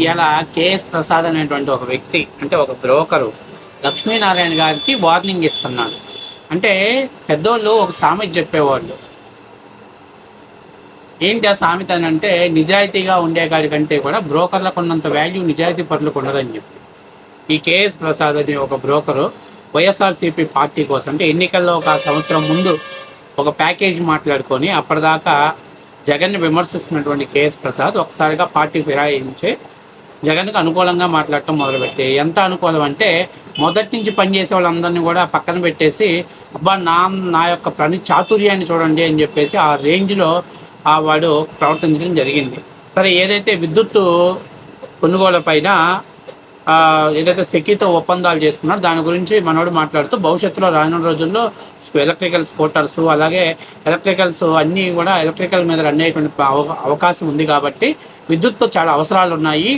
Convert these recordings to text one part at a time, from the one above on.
ఇలా కేఎస్ ప్రసాద్ అనేటువంటి ఒక వ్యక్తి అంటే ఒక బ్రోకరు లక్ష్మీనారాయణ గారికి వార్నింగ్ ఇస్తున్నాడు. అంటే పెద్దోళ్ళు ఒక సామెత చెప్పేవాళ్ళు. ఏంటి ఆ సామెత అని అంటే నిజాయితీగా ఉండేవాడి కంటే కూడా బ్రోకర్లకు ఉన్నంత వాల్యూ నిజాయితీ పనులకు ఉండదని చెప్పి. ఈ కేఎస్ ప్రసాద్ అనే ఒక బ్రోకరు వైఎస్ఆర్సీపీ పార్టీ కోసం అంటే ఎన్నికల్లో ఒక సంవత్సరం ముందు ఒక ప్యాకేజ్ మాట్లాడుకొని అప్పటిదాకా జగన్ని విమర్శిస్తున్నటువంటి కేఎస్ ప్రసాద్ ఒకసారిగా పార్టీ ఫిరాయించి జగన్కు అనుకూలంగా మాట్లాడటం మొదలుపెట్టి ఎంత అనుకూలం అంటే మొదటి నుంచి పనిచేసే వాళ్ళందరినీ కూడా పక్కన పెట్టేసి అబ్బా నా నా యొక్క ప్రణి చాతుర్యాన్ని చూడండి అని చెప్పేసి ఆ రేంజ్లో ఆ వాడు ప్రవర్తించడం జరిగింది. సరే ఏదైతే విద్యుత్తు కొనుగోలు పైన ఏదైతే సెకీతో ఒప్పందాలు చేసుకున్నారో దాని గురించి మనోడు మాట్లాడుతూ భవిష్యత్తులో రానున్న రోజుల్లో ఎలక్ట్రికల్ స్కూటర్స్ అలాగే ఎలక్ట్రికల్స్ అన్నీ కూడా ఎలక్ట్రికల్ మీద రన్ అయ్యేటువంటి అవకాశం ఉంది కాబట్టి విద్యుత్తో చాలా అవసరాలు ఉన్నాయి.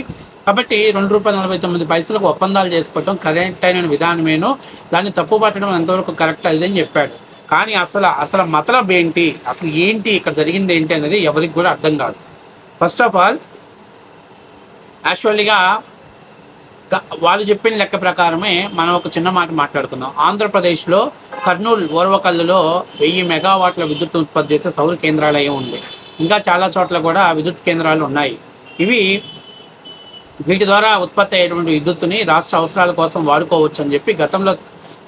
కాబట్టి రెండు రూపాయల నలభై తొమ్మిది పైసలకు ఒప్పందాలు చేసుకోవటం కరెక్ట్ అయిన విధానమేనో దాన్ని తప్పు పట్టడం ఎంతవరకు కరెక్ట్ అదని చెప్పాడు. కానీ అసలు అసలు మతలబ్ ఏంటి? అసలు ఏంటి? ఇక్కడ జరిగింది ఏంటి అనేది ఎవరికి కూడా అర్థం కాదు. ఫస్ట్ ఆఫ్ ఆల్ యాక్చువల్గా వాళ్ళు చెప్పిన లెక్క ప్రకారమే మనం ఒక చిన్న మాట మాట్లాడుకుందాం. ఆంధ్రప్రదేశ్లో కర్నూలు ఓర్వకల్లులో వెయ్యి మెగావాట్ల విద్యుత్ ఉత్పత్తి చేసే సౌర కేంద్రాలయం ఉంది. ఇంకా చాలా చోట్ల కూడా విద్యుత్ కేంద్రాలు ఉన్నాయి. ఇవి వీటి ద్వారా ఉత్పత్తి అయ్యేటువంటి విద్యుత్తుని రాష్ట్ర అవసరాల కోసం వాడుకోవచ్చు అని చెప్పి గతంలో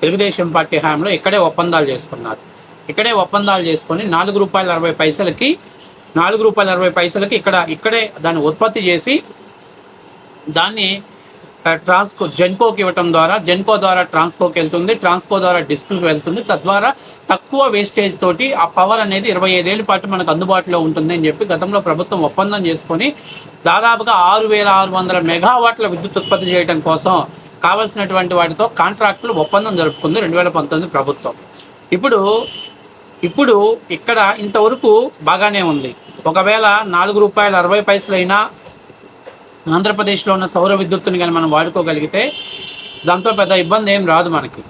తెలుగుదేశం పార్టీ హయాంలో ఇక్కడే ఒప్పందాలు చేసుకున్నారు. ఇక్కడే ఒప్పందాలు చేసుకొని నాలుగు రూపాయల అరవై పైసలకి నాలుగు రూపాయల అరవై పైసలకి ఇక్కడ ఇక్కడే దాన్ని ఉత్పత్తి చేసి దాన్ని ట్రాన్స్కో జెన్కోకి ఇవ్వటం ద్వారా జెన్కో ద్వారా ట్రాన్స్కోకి వెళ్తుంది ట్రాన్స్కో ద్వారా డిస్క్కి వెళ్తుంది. తద్వారా తక్కువ వేస్టేజ్ తోటి ఆ పవర్ అనేది ఇరవై ఐదేళ్ళ పాటు మనకు అందుబాటులో ఉంటుంది అని చెప్పి గతంలో ప్రభుత్వం ఒప్పందం చేసుకొని దాదాపుగా ఆరు వేల ఆరు వందల మెగావాట్ల విద్యుత్ ఉత్పత్తి చేయడం కోసం కావలసినటువంటి వాటితో కాంట్రాక్టులు ఒప్పందం జరుపుకుంది రెండు వేల పంతొమ్మిది ప్రభుత్వం. ఇప్పుడు ఇప్పుడు ఇక్కడ ఇంతవరకు బాగానే ఉంది. ఒకవేళ నాలుగు రూపాయల అరవై పైసలైనా ఆంధ్రప్రదేశ్లో ఉన్న సౌర విద్యుత్తుని కానీ మనం వాడుకోగలిగితే దాంతో పెద్ద ఇబ్బంది ఏం రాదు మనకి.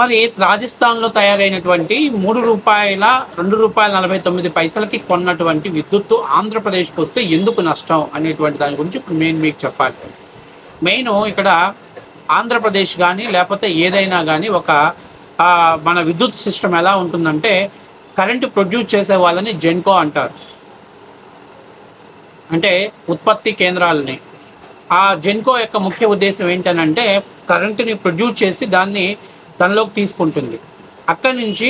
మరి రాజస్థాన్లో తయారైనటువంటి మూడు రూపాయల రెండు రూపాయల నలభై తొమ్మిది పైసలకి కొన్నటువంటి విద్యుత్తు ఆంధ్రప్రదేశ్కి వస్తే ఎందుకు నష్టం అనేటువంటి దాని గురించి ఇప్పుడు నేను మీకు చెప్పాలి. మెయిన్ ఇక్కడ ఆంధ్రప్రదేశ్ కానీ లేకపోతే ఏదైనా కానీ ఒక మన విద్యుత్ సిస్టమ్ ఎలా ఉంటుందంటే కరెంటు ప్రొడ్యూస్ చేసే వాళ్ళని జెన్కో అంటారు. అంటే ఉత్పత్తి కేంద్రాలని. ఆ జెన్కో యొక్క ముఖ్య ఉద్దేశం ఏంటనంటే కరెంటుని ప్రొడ్యూస్ చేసి దాన్ని తనలోకి తీసుకుంటుంది. అక్కడి నుంచి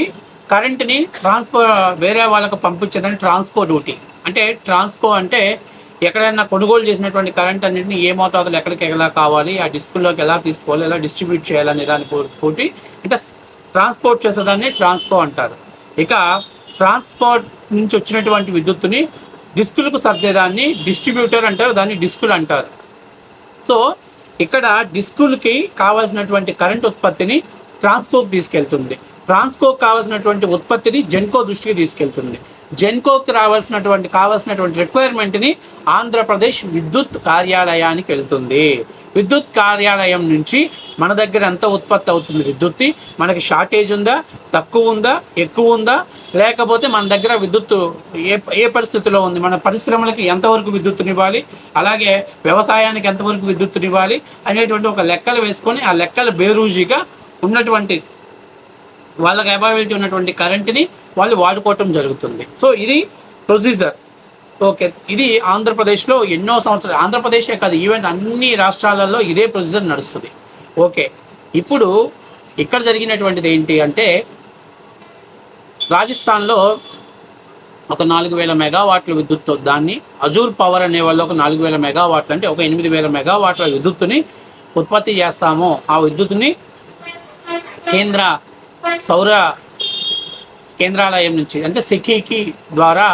కరెంటుని ట్రాన్స్ఫర్ వేరే వాళ్ళకి పంపించేదని ట్రాన్స్కో డ్యూటీ. అంటే ట్రాన్స్కో అంటే ఎక్కడైనా కొనుగోలు చేసినటువంటి కరెంట్ అన్నింటిని ఏ మోతాదులో ఎక్కడికి ఎలా కావాలి ఆ డిస్కుల్లోకి ఎలా తీసుకోవాలి ఎలా డిస్ట్రిబ్యూట్ చేయాలని దాని పోటీ అంటే ట్రాన్స్పోర్ట్ చేసేదాన్ని ట్రాన్స్కో అంటారు. ఇక ట్రాన్స్పోర్ట్ నుంచి వచ్చినటువంటి విద్యుత్తుని డిస్కులకు సర్దేదాన్ని డిస్ట్రిబ్యూటర్ అంటారు దాన్ని డిస్కులు అంటారు. సో ఇక్కడ డిస్కులకి కావాల్సినటువంటి కరెంట్ ఉత్పత్తిని ట్రాన్స్కోకి తీసుకెళ్తుంది. ట్రాన్స్కోకి కావాల్సినటువంటి ఉత్పత్తిని జెన్కో దృష్టికి తీసుకెళ్తుంది. జెన్కోకి రావాల్సినటువంటి కావాల్సినటువంటి రిక్వైర్మెంట్ని ఆంధ్రప్రదేశ్ విద్యుత్ కార్యాలయానికి వెళ్తుంది. విద్యుత్ కార్యాలయం నుంచి మన దగ్గర ఎంత ఉత్పత్తి అవుతుంది విద్యుత్తి మనకి షార్టేజ్ ఉందా? తక్కువ ఉందా? ఎక్కువ ఉందా? లేకపోతే మన దగ్గర విద్యుత్తు ఏ ఏ పరిస్థితిలో ఉంది? మన పరిశ్రమలకి ఎంతవరకు విద్యుత్తునివ్వాలి అలాగే వ్యవసాయానికి ఎంతవరకు విద్యుత్తునివ్వాలి అనేటువంటి ఒక లెక్కలు వేసుకొని ఆ లెక్కల బేరూజీగా ఉన్నటువంటి వాళ్ళకి అవైలబిలిటీ ఉన్నటువంటి కరెంట్ని వాళ్ళు వాడుకోవటం జరుగుతుంది. సో ఇది ప్రొసీజర్ ఓకే ఇది ఆంధ్రప్రదేశ్లో ఎన్నో సంవత్సరాలు ఆంధ్రప్రదేశే కాదు ఈవెన్ అన్ని రాష్ట్రాలలో ఇదే ప్రొసీజర్ నడుస్తుంది. ఓకే ఇప్పుడు ఇక్కడ జరిగినటువంటిది ఏంటి అంటే రాజస్థాన్లో ఒక నాలుగు వేల మెగావాట్ల విద్యుత్ దాన్ని అజూర్ పవర్ అనే వాళ్ళు ఒక నాలుగు వేల మెగావాట్లు అంటే ఒక ఎనిమిది వేల మెగావాట్ల విద్యుత్తుని ఉత్పత్తి చేస్తాము. ఆ విద్యుత్తుని కేంద్ర సౌర కేంద్రాలయం నుంచి అంటే సెకీకి ద్వారా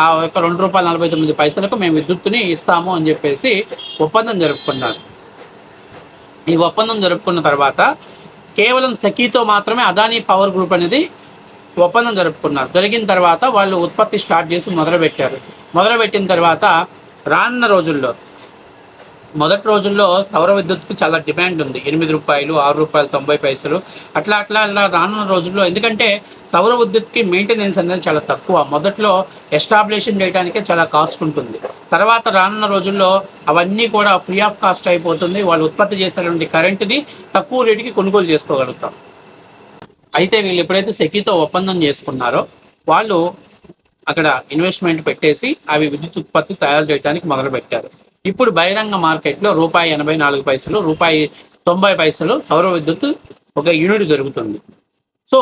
ఆ యొక్క రెండు రూపాయల నలభై తొమ్మిది పైసలకు మేము విద్యుత్తుని ఇస్తాము అని చెప్పేసి ఒప్పందం జరుపుకున్నారు. ఈ ఒప్పందం జరుపుకున్న తర్వాత కేవలం సఖీతో మాత్రమే అదానీ పవర్ గ్రూప్ అనేది ఒప్పందం జరుపుకున్నారు. జరిగిన తర్వాత వాళ్ళు ఉత్పత్తి స్టార్ట్ చేసి మొదలుపెట్టారు. మొదలుపెట్టిన తర్వాత రానున్న రోజుల్లో మొదటి రోజుల్లో సౌర విద్యుత్కు చాలా డిమాండ్ ఉంది. ఎనిమిది రూపాయలు ఆరు రూపాయలు తొంభై పైసలు. అట్లా అట్లా అట్లా రానున్న రోజుల్లో ఎందుకంటే సౌర విద్యుత్కి మెయింటెనెన్స్ అనేది చాలా తక్కువ. మొదట్లో ఎస్టాబ్లిషన్ చేయడానికే చాలా కాస్ట్ ఉంటుంది. తర్వాత రానున్న రోజుల్లో అవన్నీ కూడా ఫ్రీ ఆఫ్ కాస్ట్ అయిపోతుంది. వాళ్ళు ఉత్పత్తి చేసేటువంటి కరెంటుని తక్కువ రేటుకి కొనుగోలు చేసుకోగలుగుతాం అయితే వీళ్ళు ఎప్పుడైతే సెకీతో ఒప్పందం చేసుకున్నారో వాళ్ళు అక్కడ ఇన్వెస్ట్మెంట్ పెట్టేసి అవి విద్యుత్ ఉత్పత్తి తయారు చేయడానికి మొదలుపెట్టారు. ఇప్పుడు బహిరంగ మార్కెట్లో రూపాయి ఎనభై నాలుగు పైసలు రూపాయి తొంభై పైసలు సౌర విద్యుత్ ఒక యూనిట్ దొరుకుతుంది. సో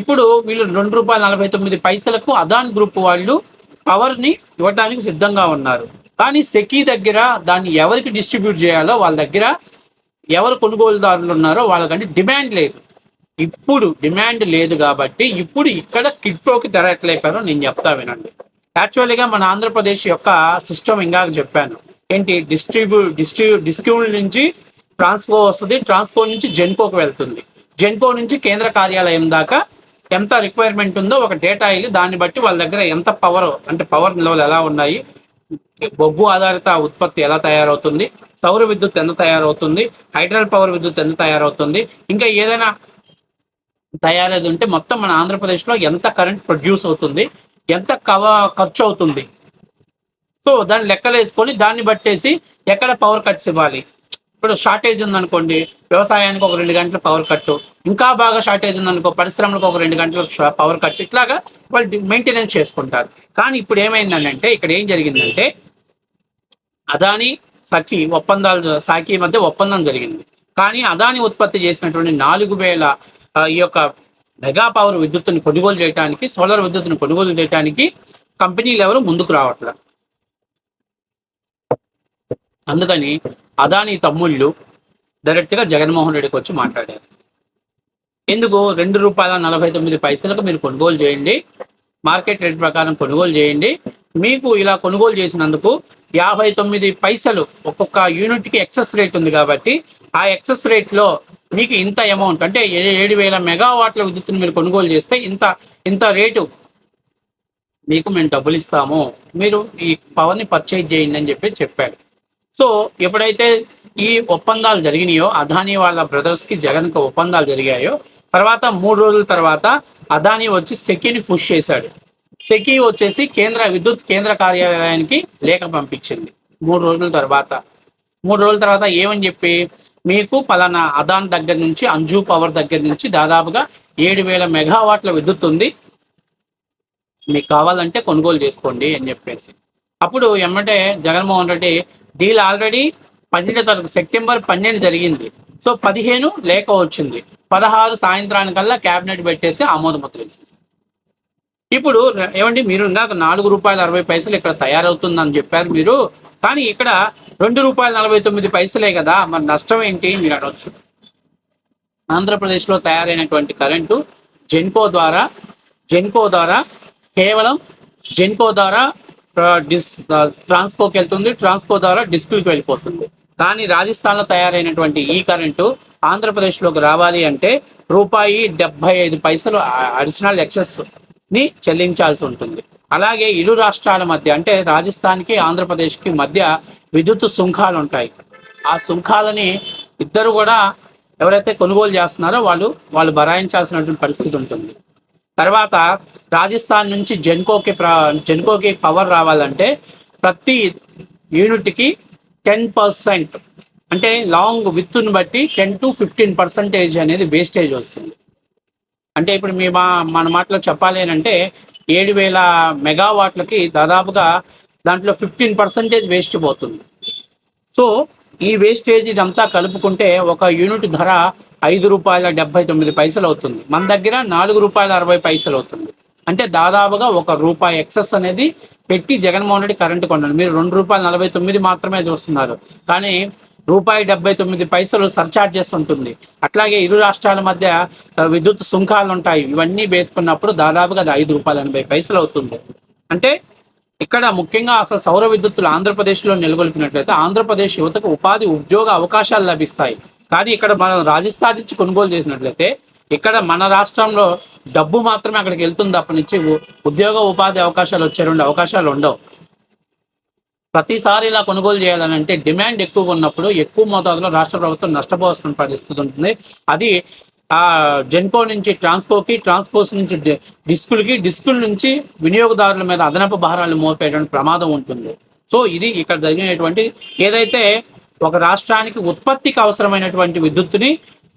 ఇప్పుడు వీళ్ళు రెండు రూపాయల నలభై తొమ్మిది పైసలకు అదాన్ గ్రూప్ వాళ్ళు పవర్ని ఇవ్వడానికి సిద్ధంగా ఉన్నారు. కానీ సెకీ దగ్గర దాన్ని ఎవరికి డిస్ట్రిబ్యూట్ చేయాలో వాళ్ళ దగ్గర ఎవరు కొనుగోలుదారులు ఉన్నారో వాళ్ళకంటే డిమాండ్ లేదు. ఇప్పుడు డిమాండ్ లేదు కాబట్టి ఇప్పుడు ఇక్కడ కిట్ఫోకి ధర ఎట్లయిపోయారో నేను చెప్తా వినండి. యాక్చువల్గా మన ఆంధ్రప్రదేశ్ యొక్క సిస్టమ్ ఇందాక చెప్పాను. ఏంటి? డిస్ట్రిబ్యూ డిస్ట్రిబ్యూ డిస్క్యూల్ నుంచి ట్రాన్స్కో వస్తుంది. ట్రాన్స్కో నుంచి జెన్కోకి వెళ్తుంది. జెన్కో నుంచి కేంద్ర కార్యాలయం దాకా ఎంత రిక్వైర్మెంట్ ఉందో ఒక డేటా వెళ్ళి దాన్ని బట్టి వాళ్ళ దగ్గర ఎంత పవర్ అంటే పవర్ నిల్వలు ఎలా ఉన్నాయి బొగ్గు ఆధారిత ఉత్పత్తి ఎలా తయారవుతుంది సౌర విద్యుత్ ఎంత తయారవుతుంది హైడ్రల్ పవర్ విద్యుత్ ఎంత తయారవుతుంది ఇంకా ఏదైనా తయారేది ఉంటే మొత్తం మన ఆంధ్రప్రదేశ్లో ఎంత కరెంట్ ప్రొడ్యూస్ అవుతుంది ఎంత కవ ఖర్చు అవుతుంది సో దాన్ని లెక్కలు వేసుకొని దాన్ని బట్టేసి ఎక్కడ పవర్ కట్స్ ఇవ్వాలి? ఇప్పుడు షార్టేజ్ ఉందనుకోండి వ్యవసాయానికి ఒక రెండు గంటల పవర్ కట్టు ఇంకా బాగా షార్టేజ్ ఉందనుకో పరిశ్రమలకు ఒక రెండు గంటలు పవర్ కట్ ఇట్లాగా వాళ్ళు మెయింటెనెన్స్ చేసుకుంటారు. కానీ ఇప్పుడు ఏమైందంటే ఇక్కడ ఏం జరిగిందంటే అదాని సఖి ఒప్పందాలు సాకి మధ్య ఒప్పందం జరిగింది. కానీ అదాని ఉత్పత్తి చేసినటువంటి నాలుగు వేల ఈ యొక్క మెగా పవర్ విద్యుత్తుని కొనుగోలు చేయడానికి సోలార్ విద్యుత్ని కొనుగోలు చేయడానికి కంపెనీలు ఎవరు ముందుకు రావట్లే అందుకని అదాని తమ్ముళ్ళు డైరెక్ట్గా జగన్మోహన్ రెడ్డికి వచ్చి మాట్లాడారు. ఎందుకు? రెండు రూపాయల నలభై తొమ్మిది పైసలకు మీరు కొనుగోలు చేయండి. మార్కెట్ రేట్ ప్రకారం కొనుగోలు చేయండి. మీకు ఇలా కొనుగోలు చేసినందుకు యాభై తొమ్మిది పైసలు ఒక్కొక్క యూనిట్కి ఎక్సెస్ రేట్ ఉంది కాబట్టి ఆ ఎక్సెస్ రేట్లో మీకు ఇంత అమౌంట్ అంటే ఏ- ఏడు వేల మెగావాట్ల విద్యుత్తును మీరు కొనుగోలు చేస్తే ఇంత ఇంత రేటు మీకు మేము డబ్బులు ఇస్తాము. మీరు ఈ పవర్ని పర్చేజ్ చేయండి అని చెప్పి చెప్పాడు సో ఎప్పుడైతే ఈ ఒప్పందాలు జరిగినాయో అదానీ వాళ్ళ బ్రదర్స్కి జగన్కి ఒప్పందాలు జరిగాయో తర్వాత మూడు రోజుల తర్వాత అదానీ వచ్చి సెకీని పుష్ చేశాడు. సెకీ వచ్చేసి కేంద్ర విద్యుత్ కేంద్ర కార్యాలయానికి లేఖ పంపించింది మూడు రోజుల తర్వాత. మూడు రోజుల తర్వాత ఏమని చెప్పి మీకు పలానా అదాన్ దగ్గర నుంచి అంజు పవర్ దగ్గర నుంచి దాదాపుగా ఏడు వేల మెగావాట్ల విద్యుత్ ఉంది. మీకు కావాలంటే కొనుగోలు చేసుకోండి అని చెప్పేసి. అప్పుడు ఎమ్మటే జగన్మోహన్ రెడ్డి డీల్ ఆల్రెడీ పన్నెండు తారీఖు సెప్టెంబర్ పన్నెండు జరిగింది. సో పదిహేను లేఖ వచ్చింది. పదహారు సాయంత్రానికల్లా క్యాబినెట్ పెట్టేసి ఆమోద ముద్ర వేసేసి ఇప్పుడు ఏమండి మీరు ఇందాక నాలుగు రూపాయల అరవై పైసలు ఇక్కడ తయారవుతుందని చెప్పారు మీరు. కానీ ఇక్కడ రెండు రూపాయల నలభై తొమ్మిది పైసలే కదా మరి నష్టం ఏంటి మీరు అడవచ్చు ఆంధ్రప్రదేశ్లో తయారైనటువంటి కరెంటు జెన్కో ద్వారా జెన్కో ద్వారా కేవలం జెన్కో ద్వారా డిస్ ట్రాన్స్కోకి వెళ్తుంది. ట్రాన్స్కో ద్వారా డిస్కులకి వెళ్ళిపోతుంది. కానీ రాజస్థాన్లో తయారైనటువంటి ఈ కరెంటు ఆంధ్రప్రదేశ్లోకి రావాలి అంటే రూపాయి డెబ్బై ఐదు పైసలు అడిషనల్ ఎక్సెస్ని చెల్లించాల్సి ఉంటుంది. అలాగే ఇరు రాష్ట్రాల మధ్య అంటే రాజస్థాన్కి ఆంధ్రప్రదేశ్కి మధ్య విద్యుత్ సుంకాలు ఉంటాయి. ఆ సుంకాలని ఇద్దరు కూడా ఎవరైతే కొనుగోలు చేస్తున్నారో వాళ్ళు వాళ్ళు భరాయించాల్సినటువంటి పరిస్థితి ఉంటుంది. తర్వాత రాజస్థాన్ నుంచి జెన్కోకి ప్ర జెన్కోకి పవర్ రావాలంటే ప్రతి యూనిట్కి టెన్ పర్సెంట్ అంటే లాంగ్ విత్ను బట్టి టెన్ టు ఫిఫ్టీన్ పర్సెంటేజ్ అనేది వేస్టేజ్ వస్తుంది. అంటే ఇప్పుడు మీ మా మన మాటలో చెప్పాలి అంటే ఏడు వేల మెగావాట్లకి దాదాపుగా దాంట్లో ఫిఫ్టీన్ పర్సెంటేజ్ వేస్ట్ పోతుంది. సో ఈ వేస్టేజ్ ఇదంతా కలుపుకుంటే ఒక యూనిట్ ధర ఐదు రూపాయల డెబ్బై తొమ్మిది పైసలు అవుతుంది. మన దగ్గర నాలుగు రూపాయల అరవై పైసలు అవుతుంది. అంటే దాదాపుగా ఒక రూపాయి ఎక్సెస్ అనేది పెట్టి జగన్మోహన్ రెడ్డి కరెంటు కొన్నాడు. మీరు రెండు రూపాయల నలభై తొమ్మిది మాత్రమే చూస్తున్నారు. కానీ రూపాయి డెబ్బై తొమ్మిది పైసలు సర్చార్జెస్ ఉంటుంది అట్లాగే ఇరు రాష్ట్రాల మధ్య విద్యుత్ సుంకాలు ఉంటాయి. ఇవన్నీ వేసుకున్నప్పుడు దాదాపుగా అది ఐదు రూపాయల ఎనభై పైసలు అవుతుంది. అంటే ఇక్కడ ముఖ్యంగా అసలు సౌర విద్యుత్తులు ఆంధ్రప్రదేశ్లో నెలకొల్పినట్లయితే ఆంధ్రప్రదేశ్ యువతకు ఉపాధి ఉద్యోగ అవకాశాలు లభిస్తాయి. కానీ ఇక్కడ మనం రాజస్థాన్ నుంచి కొనుగోలు చేసినట్లయితే ఇక్కడ మన రాష్ట్రంలో డబ్బు మాత్రమే అక్కడికి వెళ్తుంది అప్పటి నుంచి. ఉద్యోగ ఉపాధి అవకాశాలు వచ్చే రెండు అవకాశాలు ఉండవు. ప్రతిసారి ఇలా కొనుగోలు చేయాలంటే డిమాండ్ ఎక్కువగా ఉన్నప్పుడు ఎక్కువ మోతాదులో రాష్ట్ర ప్రభుత్వం నష్టపోవాల్సిన పరిస్థితి ఉంటుంది. అది ఆ జెన్కో నుంచి ట్రాన్స్కోకి ట్రాన్స్కోస్ నుంచి డిస్కులకి డిస్కుల నుంచి వినియోగదారుల మీద అదనపు భారాలు మోపేటువంటి ప్రమాదం ఉంటుంది. సో ఇది ఇక్కడ జరిగినటువంటి ఏదైతే ఒక రాష్ట్రానికి ఉత్పత్తికి అవసరమైనటువంటి విద్యుత్తుని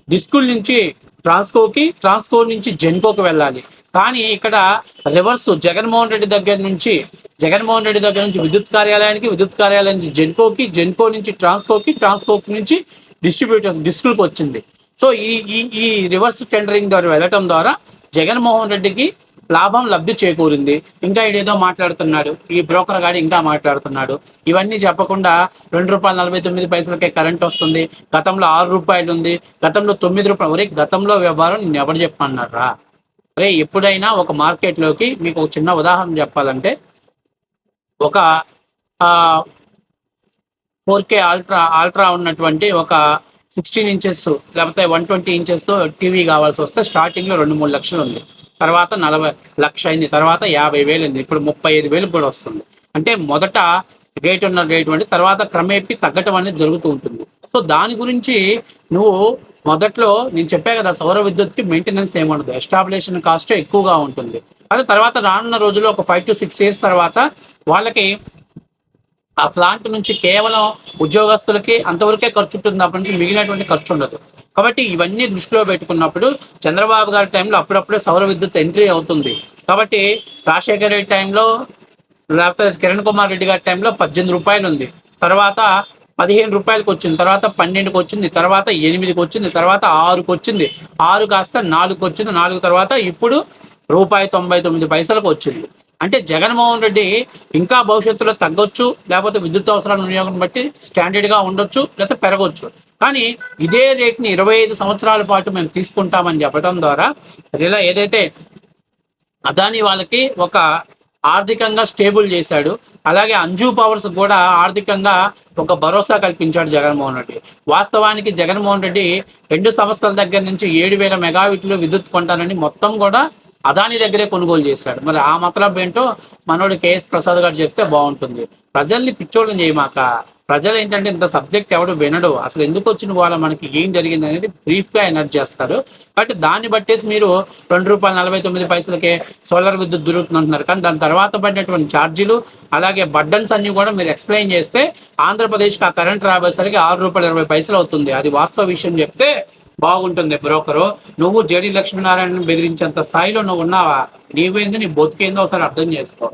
డిస్కుల నుంచి ట్రాన్స్కోకి ట్రాన్స్కో నుంచి జెన్కోకి వెళ్ళాలి. కానీ ఇక్కడ రివర్స్ జగన్మోహన్ రెడ్డి దగ్గర నుంచి జగన్మోహన్ రెడ్డి దగ్గర నుంచి విద్యుత్ కార్యాలయానికి విద్యుత్ కార్యాలయం నుంచి జెన్కోకి జెన్కో నుంచి ట్రాన్స్కోకి ట్రాన్స్కోకి నుంచి డిస్ట్రిబ్యూటర్స్ డిస్కులకు వచ్చింది. సో ఈ ఈ ఈ రివర్స్ టెండరింగ్ ద్వారా వెళ్ళటం ద్వారా జగన్మోహన్ రెడ్డికి లాభం లబ్ధి చేకూరింది. ఇంకా ఏదో మాట్లాడుతున్నాడు. ఈ బ్రోకర్ గాడి ఇంకా మాట్లాడుతున్నాడు. ఇవన్నీ చెప్పకుండా రెండు రూపాయల నలభై తొమ్మిది పైసలకే కరెంట్ వస్తుంది. గతంలో ఆరు రూపాయలు ఉంది. గతంలో తొమ్మిది రూపాయలు. ఒరే గతంలో వ్యవహారం నేను ఎవరు చెప్పన్నారా అరే ఎప్పుడైనా ఒక మార్కెట్లోకి మీకు ఒక చిన్న ఉదాహరణ చెప్పాలంటే ఒక ఫోర్ కే ఆల్ట్రా అల్ట్రా ఉన్నటువంటి ఒక సిక్స్టీన్ ఇంచెస్ లేకపోతే వన్ ట్వంటీ ఇంచెస్తో టీవీ కావాల్సి వస్తే స్టార్టింగ్లో రెండు మూడు లక్షలు ఉంది. తర్వాత నలభై లక్ష అయింది తర్వాత యాభై వేలు అయింది ఇప్పుడు ముప్పై ఐదు వేలు కూడా వస్తుంది. అంటే మొదట రేట్ ఉన్న రేటు అంటే తర్వాత క్రమేపీ తగ్గటం అనేది జరుగుతూ ఉంటుంది. సో దాని గురించి నువ్వు మొదట్లో నేను చెప్పా కదా సౌర విద్యుత్కి మెయింటెనెన్స్ ఏముండదు ఎస్టాబ్లిషన్ కాస్ట్ ఎక్కువగా ఉంటుంది. అదే తర్వాత రానున్న రోజుల్లో ఒక ఫైవ్ టు సిక్స్ ఇయర్స్ తర్వాత వాళ్ళకి ఆ ప్లాంట్ నుంచి కేవలం ఉద్యోగస్తులకి అంతవరకే ఖర్చు ఉంటుంది అప్పటి నుంచి మిగిలినటువంటి ఖర్చు ఉండదు కాబట్టి ఇవన్నీ దృష్టిలో పెట్టుకున్నప్పుడు చంద్రబాబు గారి టైంలో అప్పుడప్పుడే సౌర విద్యుత్ ఎంట్రీ అవుతుంది. కాబట్టి రాజశేఖర రెడ్డి టైంలో లేకపోతే కిరణ్ కుమార్ రెడ్డి గారి టైంలో పద్దెనిమిది రూపాయలు ఉంది. తర్వాత పదిహేను రూపాయలకు వచ్చింది. తర్వాత పన్నెండుకి వచ్చింది. తర్వాత ఎనిమిదికి వచ్చింది. తర్వాత ఆరుకి వచ్చింది. ఆరు కాస్త నాలుగుకి వచ్చింది. నాలుగు తర్వాత ఇప్పుడు రూపాయి తొంభై తొమ్మిది పైసలకు వచ్చింది. అంటే జగన్మోహన్ రెడ్డి ఇంకా భవిష్యత్తులో తగ్గొచ్చు లేకపోతే విద్యుత్ అవసరాల వినియోగం బట్టి స్టాండర్డ్గా ఉండొచ్చు లేకపోతే పెరగొచ్చు. కానీ ఇదే రేట్ని ఇరవై ఐదు సంవత్సరాల పాటు మేము తీసుకుంటామని చెప్పడం ద్వారా ఇలా ఏదైతే అదాని వాళ్ళకి ఒక ఆర్థికంగా స్టేబుల్ చేశాడు అలాగే అంజు పవర్స్ కూడా ఆర్థికంగా ఒక భరోసా కల్పించాడు జగన్మోహన్ రెడ్డి. వాస్తవానికి జగన్మోహన్ రెడ్డి రెండు సంస్థల దగ్గర నుంచి ఏడు వేల మెగావిట్లు విద్యుత్ కొంటానని మొత్తం కూడా అదాని దగ్గరే కొనుగోలు చేశాడు. మరి ఆ మతలబ్ ఏంటో మనోడు కేఎస్ ప్రసాద్ గారు చెప్తే బాగుంటుంది. ప్రజల్ని పిచ్చోళ్ళని చేయమాక ప్రజలు ఏంటంటే ఇంత సబ్జెక్ట్ ఎవడు వినడు. అసలు ఎందుకు వచ్చిన వాళ్ళ మనకి ఏం జరిగింది అనేది బ్రీఫ్గా చేస్తారు. బట్ దాన్ని బట్టేసి మీరు రెండు రూపాయల నలభై తొమ్మిది పైసలకే సోలార్ విద్యుత్ దొరుకుతుంటున్నారు కానీ దాని తర్వాత పడినటువంటి ఛార్జీలు అలాగే బడ్డన్స్ అన్ని కూడా మీరు ఎక్స్ప్లెయిన్ చేస్తే ఆంధ్రప్రదేశ్కి ఆ కరెంట్ రాబోయేసరికి ఆరు రూపాయల ఇరవై పైసలు అవుతుంది. అది వాస్తవ విషయం చెప్తే బాగుంటుంది బ్రోకరు నువ్వు జడి లక్ష్మీనారాయణను బెదిరించేంత స్థాయిలో నువ్వు ఉన్నావా? నీవేంది? నీ బతుకేందో ఒకసారి అర్థం చేసుకో.